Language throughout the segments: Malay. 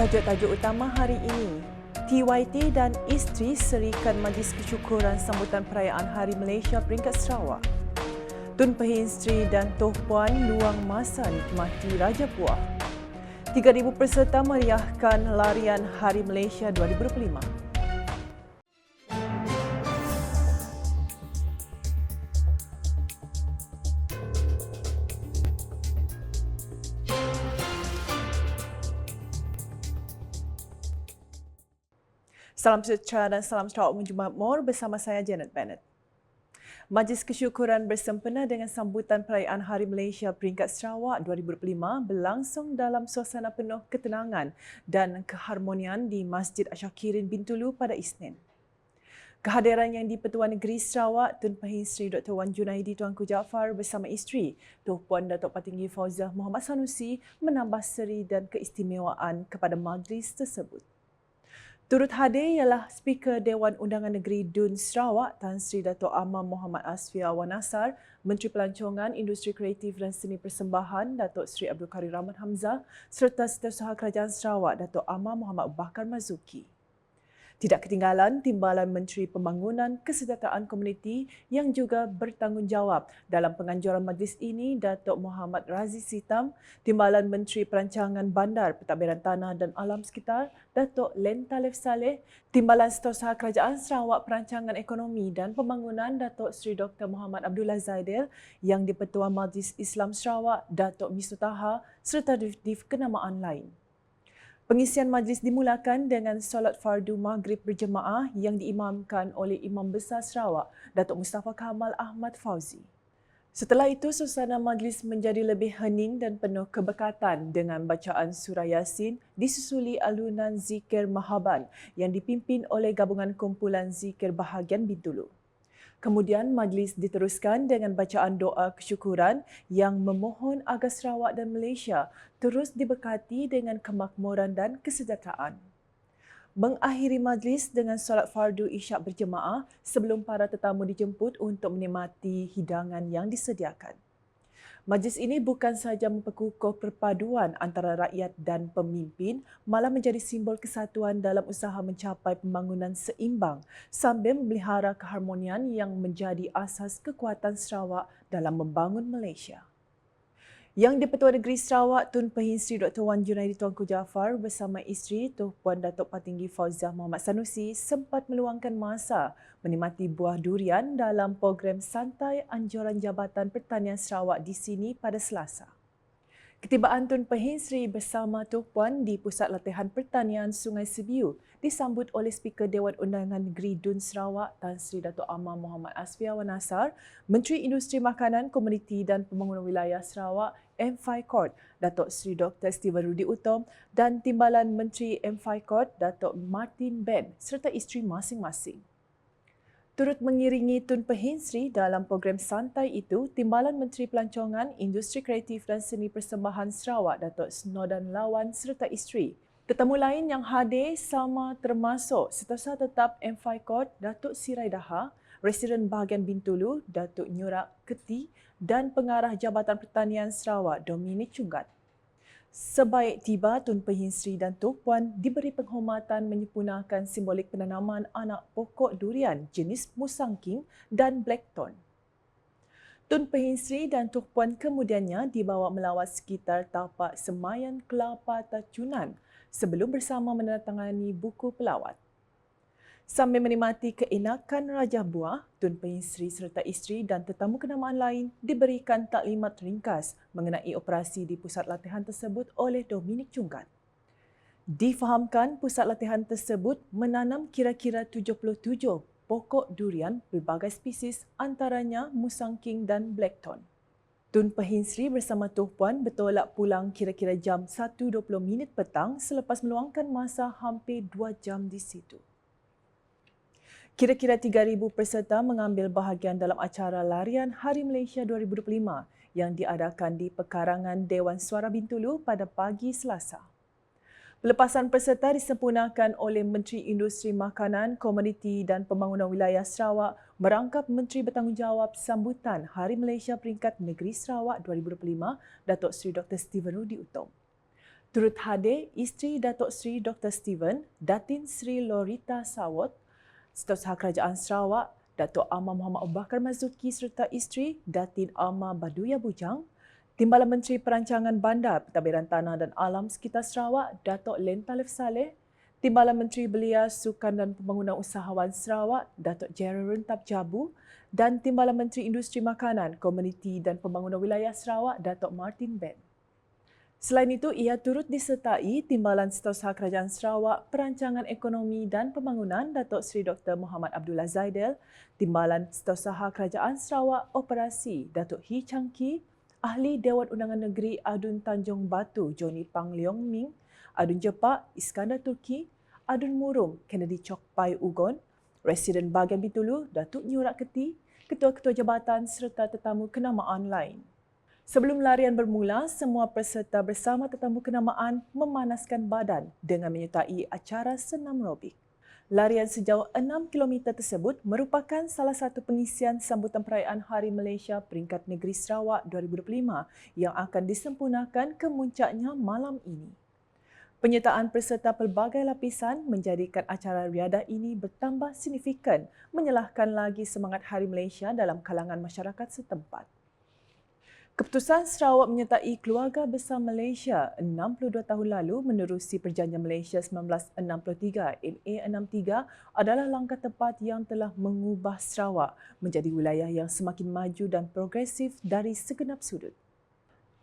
Tajuk-tajuk utama hari ini. TYT dan isteri serikan majlis kesyukuran sambutan perayaan Hari Malaysia peringkat Sarawak. Tun Pehin Sri dan Toh Puan luang masa nikmati Raja Puah. 3,000 peserta meriahkan larian Hari Malaysia 2025. Salam sejahtera dan salam Sarawak menjumpa Mor bersama saya Janet Bennett. Majlis kesyukuran bersempena dengan sambutan perayaan Hari Malaysia peringkat Sarawak 2025 berlangsung dalam suasana penuh ketenangan dan keharmonian di Masjid Asyakirin Bintulu pada Isnin. Kehadiran yang di-Pertuan Negeri Sarawak Tun Pahin Sri Dr. Wan Junaidi Tuanku Jaafar bersama isteri Tuan Puan Datuk Patinggi Fauzah Muhammad Sanusi menambah seri dan keistimewaan kepada majlis tersebut. Turut hadir ialah Speaker Dewan Undangan Negeri Dun Sarawak Tan Sri Dato' Amam Muhammad Asfia Wanasar, Menteri Pelancongan Industri Kreatif dan Seni Persembahan Datuk Sri Abdul Karim Rahman Hamzah serta Setiausaha Kerajaan Sarawak Dato' Amam Muhammad Bakar Mazuki. Tidak ketinggalan Timbalan Menteri Pembangunan Kesejahteraan Komuniti yang juga bertanggungjawab dalam penganjuran majlis ini Datuk Muhammad Razi Sitam, Timbalan Menteri Perancangan Bandar, Pentadbiran Tanah dan Alam Sekitar Datuk Len Talif Saleh, Timbalan Setiausaha Kerajaan Sarawak Perancangan Ekonomi dan Pembangunan Datuk Sri Dr. Muhammad Abdullah Zaidil yang di-Pertua Majlis Islam Sarawak Datuk Misutaha serta di kenamaan lain. Pengisian majlis dimulakan dengan solat fardu maghrib berjemaah yang diimamkan oleh Imam Besar Sarawak, Datuk Mustafa Kamal Ahmad Fauzi. Setelah itu, suasana majlis menjadi lebih hening dan penuh keberkatan dengan bacaan surah Yasin disusuli alunan zikir Mahaban yang dipimpin oleh gabungan kumpulan zikir bahagian Bintulu. Kemudian majlis diteruskan dengan bacaan doa kesyukuran yang memohon agar Sarawak dan Malaysia terus diberkati dengan kemakmuran dan kesejahteraan. Mengakhiri majlis dengan solat fardu isyak berjemaah sebelum para tetamu dijemput untuk menikmati hidangan yang disediakan. Majlis ini bukan sahaja memperkukuh perpaduan antara rakyat dan pemimpin, malah menjadi simbol kesatuan dalam usaha mencapai pembangunan seimbang sambil memelihara keharmonian yang menjadi asas kekuatan Sarawak dalam membangun Malaysia. Yang di-Pertua Negeri Sarawak, Tun Pehin Sri Dr. Wan Junaidi Tuanku Jaafar bersama isteri Tuh Puan Datuk Patinggi Fauzah Muhammad Sanusi sempat meluangkan masa menikmati buah durian dalam program Santai Anjuran Jabatan Pertanian Sarawak di sini pada Selasa. Ketibaan Tun Pehin Sri bersama Tuh Puan di Pusat Latihan Pertanian Sungai Sibiu disambut oleh Speaker Dewan Undangan Negeri Dun Sarawak Tan Sri Dato' Amar Muhammad Asfiawan Nasar, Menteri Industri Makanan, Komuniti dan Pembangunan Wilayah Sarawak M5 Court, Datuk Sri Dr. Steven Rudi Utom dan Timbalan Menteri M5 Court, Datuk Martin Ben serta isteri masing-masing. Turut mengiringi Tun Pehin Sri dalam program santai itu, Timbalan Menteri Pelancongan, Industri Kreatif dan Seni Persembahan Sarawak, Datuk Snodan Lawan serta isteri. Tetamu lain yang hadir sama termasuk Setiausaha Tetap M5 Court, Datuk Sirai Daha, Residen Bahagian Bintulu, Datuk Nyurak Keti dan Pengarah Jabatan Pertanian Sarawak, Dominic Cunggat. Sebaik tiba, Tun Pehin Sri dan Tok Puan diberi penghormatan menyempurnakan simbolik penanaman anak pokok durian jenis musangking dan blackthorn. Tun Pehin Sri dan Tok Puan kemudiannya dibawa melawat sekitar tapak semayan kelapa tacunan sebelum bersama menandatangani buku pelawat. Sambil menikmati keenakan Raja Buah, Tun Pehin Sri serta isteri dan tetamu kenamaan lain diberikan taklimat ringkas mengenai operasi di pusat latihan tersebut oleh Dominic Cunggat. Difahamkan pusat latihan tersebut menanam kira-kira 77 pokok durian berbagai spesies antaranya musangking dan blackthorn. Tun Pehin Sri bersama Tuh Puan bertolak pulang kira-kira jam 1.20 minit petang selepas meluangkan masa hampir 2 jam di situ. Kira-kira 3,000 peserta mengambil bahagian dalam acara larian Hari Malaysia 2025 yang diadakan di pekarangan Dewan Suara Bintulu pada pagi Selasa. Pelepasan peserta disempurnakan oleh Menteri Industri Makanan, Komuniti dan Pembangunan Wilayah Sarawak merangkap Menteri Bertanggungjawab Sambutan Hari Malaysia Peringkat Negeri Sarawak 2025, Datuk Seri Dr. Steven Rudi Utom. Turut hadir isteri Datuk Seri Dr. Steven, Datin Sri Lorita Sawot, Setiausaha Kerajaan Sarawak, Datuk Amar Muhammad Bakar Mazuki serta isteri Datin Amar Baduya Bujang, Timbalan Menteri Perancangan Bandar, Pentadbiran Tanah dan Alam Sekitar Sarawak, Datuk Len Talif Saleh, Timbalan Menteri Belia Sukan dan Pembangunan Usahawan Sarawak, Datuk Gerald Rentap Jabu dan Timbalan Menteri Industri Makanan, Komuniti dan Pembangunan Wilayah Sarawak, Datuk Martin Ben. Selain itu, ia turut disertai Timbalan Setiausaha Kerajaan Sarawak, Perancangan Ekonomi dan Pembangunan Datuk Seri Dr. Muhammad Abdullah Zaidel, Timbalan Setiausaha Kerajaan Sarawak Operasi Datuk Hee Chang Ki, Ahli Dewan Undangan Negeri Adun Tanjung Batu Joni Pang Leong Ming, Adun Jepak Iskandar Turki, Adun Murum Kennedy Chok Pai Ugon, Residen Bahagian Bintulu Datuk Nyurak Keti, Ketua-Ketua Jabatan serta tetamu kenamaan lain. Sebelum larian bermula, semua peserta bersama tetamu kenamaan memanaskan badan dengan menyertai acara senam robik. Larian sejauh 6 km tersebut merupakan salah satu pengisian sambutan perayaan Hari Malaysia Peringkat Negeri Sarawak 2025 yang akan disempurnakan kemuncaknya malam ini. Penyertaan peserta pelbagai lapisan menjadikan acara riadah ini bertambah signifikan menyalahkan lagi semangat Hari Malaysia dalam kalangan masyarakat setempat. Keputusan Sarawak menyertai keluarga besar Malaysia 62 tahun lalu menerusi Perjanjian Malaysia 1963 MA63 adalah langkah tepat yang telah mengubah Sarawak menjadi wilayah yang semakin maju dan progresif dari segenap sudut.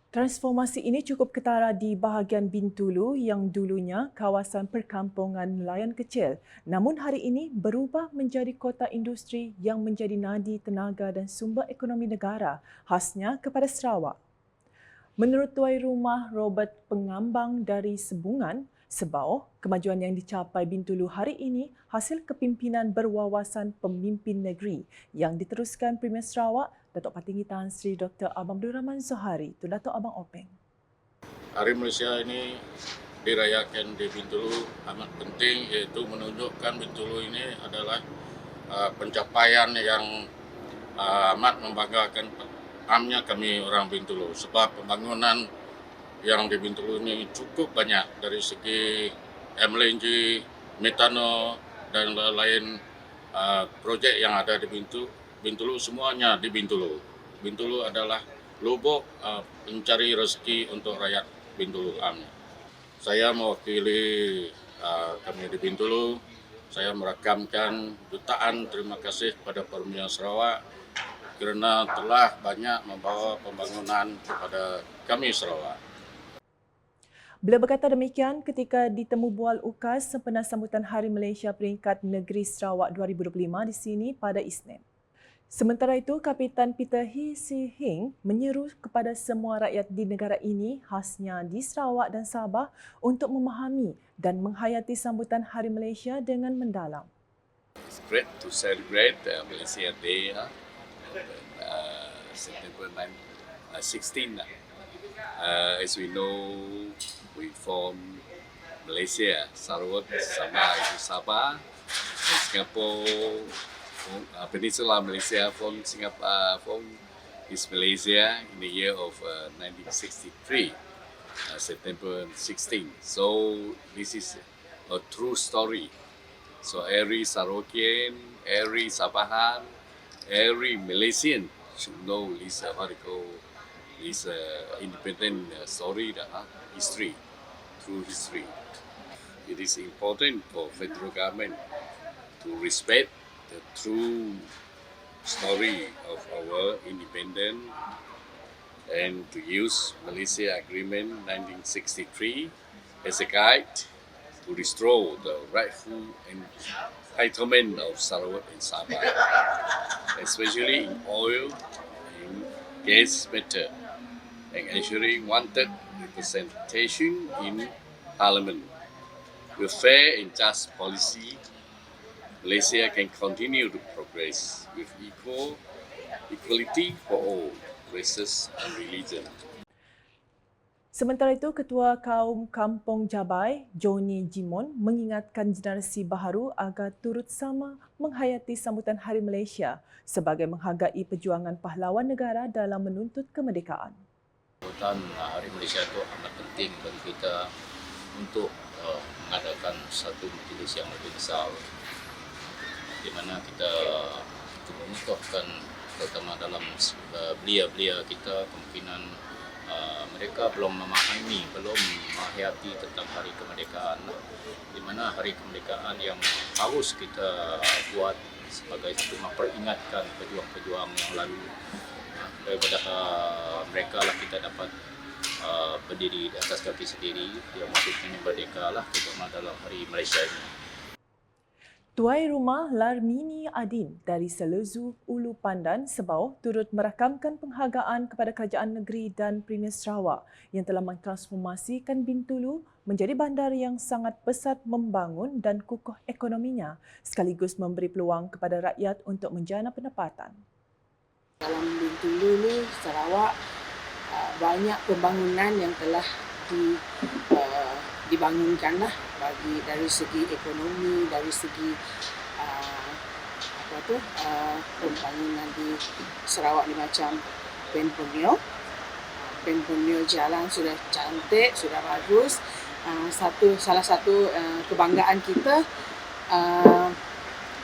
Transformasi ini cukup ketara di bahagian Bintulu yang dulunya kawasan perkampungan nelayan kecil namun hari ini berubah menjadi kota industri yang menjadi nadi tenaga dan sumber ekonomi negara khasnya kepada Sarawak. Menurut tuai rumah Robert Pengambang dari Sebungan, Sebau, kemajuan yang dicapai Bintulu hari ini hasil kepimpinan berwawasan pemimpin negeri yang diteruskan Premier Sarawak, Datuk Patinggi Tan Sri Dr. Abang Abdul Rahman Zohari, tu Datuk Abang Openg. Hari Malaysia ini dirayakan di Bintulu amat penting iaitu menunjukkan Bintulu ini adalah uh, pencapaian yang uh, amat membanggakan amnya kami orang Bintulu sebab pembangunan yang di Bintulu ini cukup banyak dari segi MLNG, metano dan lain-lain uh, projek yang ada di Bintulu. Bintulu semuanya di Bintulu. Bintulu adalah lubuk uh, pencari rezeki untuk rakyat Bintulu Am. Saya mewakili uh, kami di Bintulu. Saya merakamkan jutaan terima kasih kepada Permian Sarawak kerana telah banyak membawa pembangunan kepada kami Sarawak. Beliau berkata demikian ketika ditemu bual UKAS sempena sambutan Hari Malaysia Peringkat Negeri Sarawak 2025 di sini pada Isnin. Sementara itu, Kapitan Peter Hee Si Hing menyeru kepada semua rakyat di negara ini, khasnya di Sarawak dan Sabah, untuk memahami dan menghayati sambutan Hari Malaysia dengan mendalam. It's great to celebrate uh, Malaysia Day, uh, uh, September 9, uh, 16. Uh, as we know, we form Malaysia, Sarawak sama itu Sabah, and Singapore, from, uh, Peninsula Malaysia from Singapore, uh, from is Malaysia in the year of uh, 1963, uh, September 16. So this is a true story. So every Sarawakian, every Sabahan, every Malaysian should know this uh, what this uh, independent uh, story, uh, history through history. It is important for federal government to respect the true story of our independence and to use Malaysia Agreement 1963 as a guide to restore the rightful entitlement of Sarawak and Sabah, especially in oil and gas matter, and ensuring wanted representation in Parliament. With fair and just policy, Malaysia can continue to progress with equal equality for all races and religion. Sementara itu, Ketua Kaum Kampung Jabai, Joni Jimon, mengingatkan generasi baharu agar turut sama menghayati sambutan Hari Malaysia sebagai menghargai perjuangan pahlawan negara dalam menuntut kemerdekaan. Hutan uh, Hari Malaysia itu amat penting bagi kita untuk uh, mengadakan satu majlis yang lebih besar. Di mana kita mengutuhkan terutama dalam uh, belia-belia kita kemungkinan uh, mereka belum memahami, belum menghayati tentang hari kemerdekaan. Di mana hari kemerdekaan yang harus kita buat sebagai satu memperingatkan pejuang-pejuang yang lalu daripada uh, mereka lah kita dapat uh, berdiri di atas kaki sendiri yang maksudnya merdeka lah terutama dalam hari Malaysia ini. Tuai Rumah Larmini Adin dari Selezu Ulu Pandan Sebau turut merakamkan penghargaan kepada Kerajaan Negeri dan Premier Sarawak yang telah mentransformasikan Bintulu menjadi bandar yang sangat pesat membangun dan kukuh ekonominya sekaligus memberi peluang kepada rakyat untuk menjana pendapatan. Dalam Bintulu ni Sarawak uh, banyak pembangunan yang telah di uh, dibangunkan lah bagi dari segi ekonomi dari segi uh, apa tu uh, pembangunan di Sarawak ni macam Penpunio Penpunio jalan sudah cantik sudah bagus. Uh, satu salah satu uh, kebanggaan kita uh,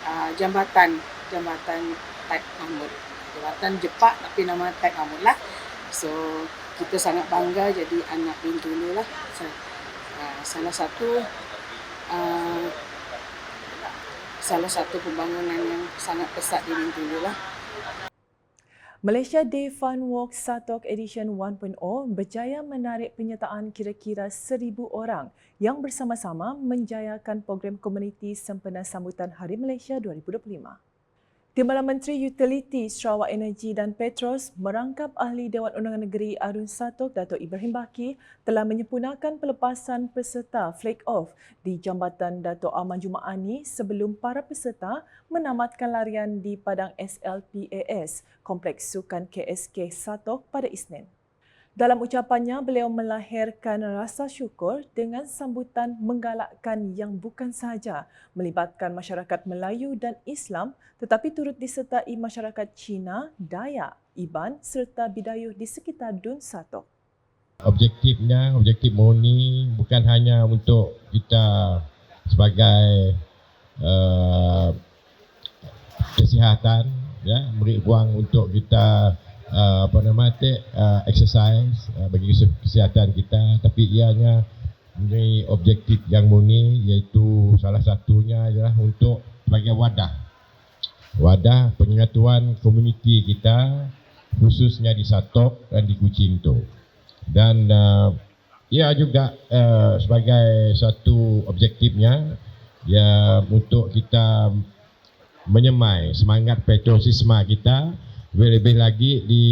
uh, jambatan jambatan Taik Mahmud jabatan Jepak tapi nama Taik Mahmud lah. So kita sangat bangga jadi anak Bintulu lah. Uh, salah satu uh, salah satu pembangunan yang sangat pesat di Bintulu lah. Malaysia Day Fun Walk Satok Edition 1.0 berjaya menarik penyertaan kira-kira seribu orang yang bersama-sama menjayakan program komuniti sempena sambutan Hari Malaysia 2025. Timbalan Menteri Utility Sarawak Energi dan Petros merangkap Ahli Dewan Undangan Negeri Arun Satok Datuk Ibrahim Baki telah menyempurnakan pelepasan peserta flag off di Jambatan Datuk Aman Jumaani sebelum para peserta menamatkan larian di Padang SLPAS Kompleks Sukan KSK Satok pada Isnin. Dalam ucapannya, beliau melahirkan rasa syukur dengan sambutan menggalakkan yang bukan sahaja melibatkan masyarakat Melayu dan Islam tetapi turut disertai masyarakat Cina, Dayak, Iban serta Bidayuh di sekitar Dun Satok. Objektifnya, objektif murni bukan hanya untuk kita sebagai uh, kesihatan, ya, beri ruang untuk kita uh, apa nama tu uh, exercise uh, bagi kesihatan kita tapi ianya mempunyai objektif yang murni iaitu salah satunya adalah untuk sebagai wadah wadah penyatuan komuniti kita khususnya di Satok dan di Kuching tu. Dan uh, ia juga uh, sebagai satu objektifnya ya untuk kita menyemai semangat patriotisme kita lebih-lebih lagi di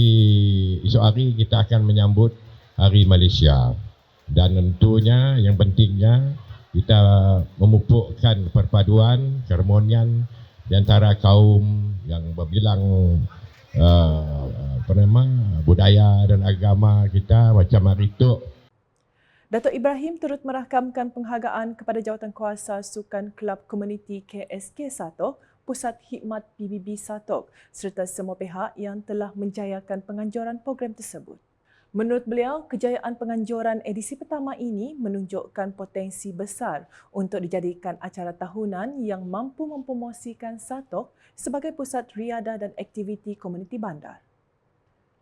esok hari kita akan menyambut Hari Malaysia. Dan tentunya yang pentingnya kita memupukkan perpaduan, keharmonian di antara kaum yang berbilang uh, apa nama budaya dan agama kita macam hari itu Datuk Ibrahim turut merakamkan penghargaan kepada Jawatankuasa Sukan Kelab Komuniti KSK Pusat Hikmat PBB Satok serta semua pihak yang telah menjayakan penganjuran program tersebut. Menurut beliau, kejayaan penganjuran edisi pertama ini menunjukkan potensi besar untuk dijadikan acara tahunan yang mampu mempromosikan Satok sebagai pusat riadah dan aktiviti komuniti bandar.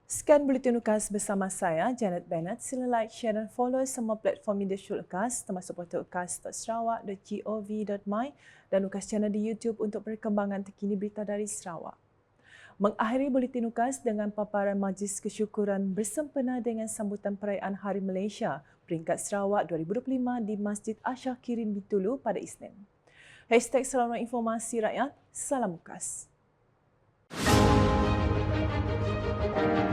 Sekian Bulletin Ukas bersama saya, Janet Bennett. Sila like, share dan follow semua platform media syul Ukas termasuk portal ukas.sarawak.gov.my dan Ukas channel di YouTube untuk perkembangan terkini berita dari Sarawak mengakhiri Buletin Ukas dengan paparan majlis kesyukuran bersempena dengan sambutan perayaan Hari Malaysia peringkat Sarawak 2025 di Masjid Asyakirin Bitulu pada Isnin. Hashtag Salam Informasi Rakyat, Salam Ukas. Thank you.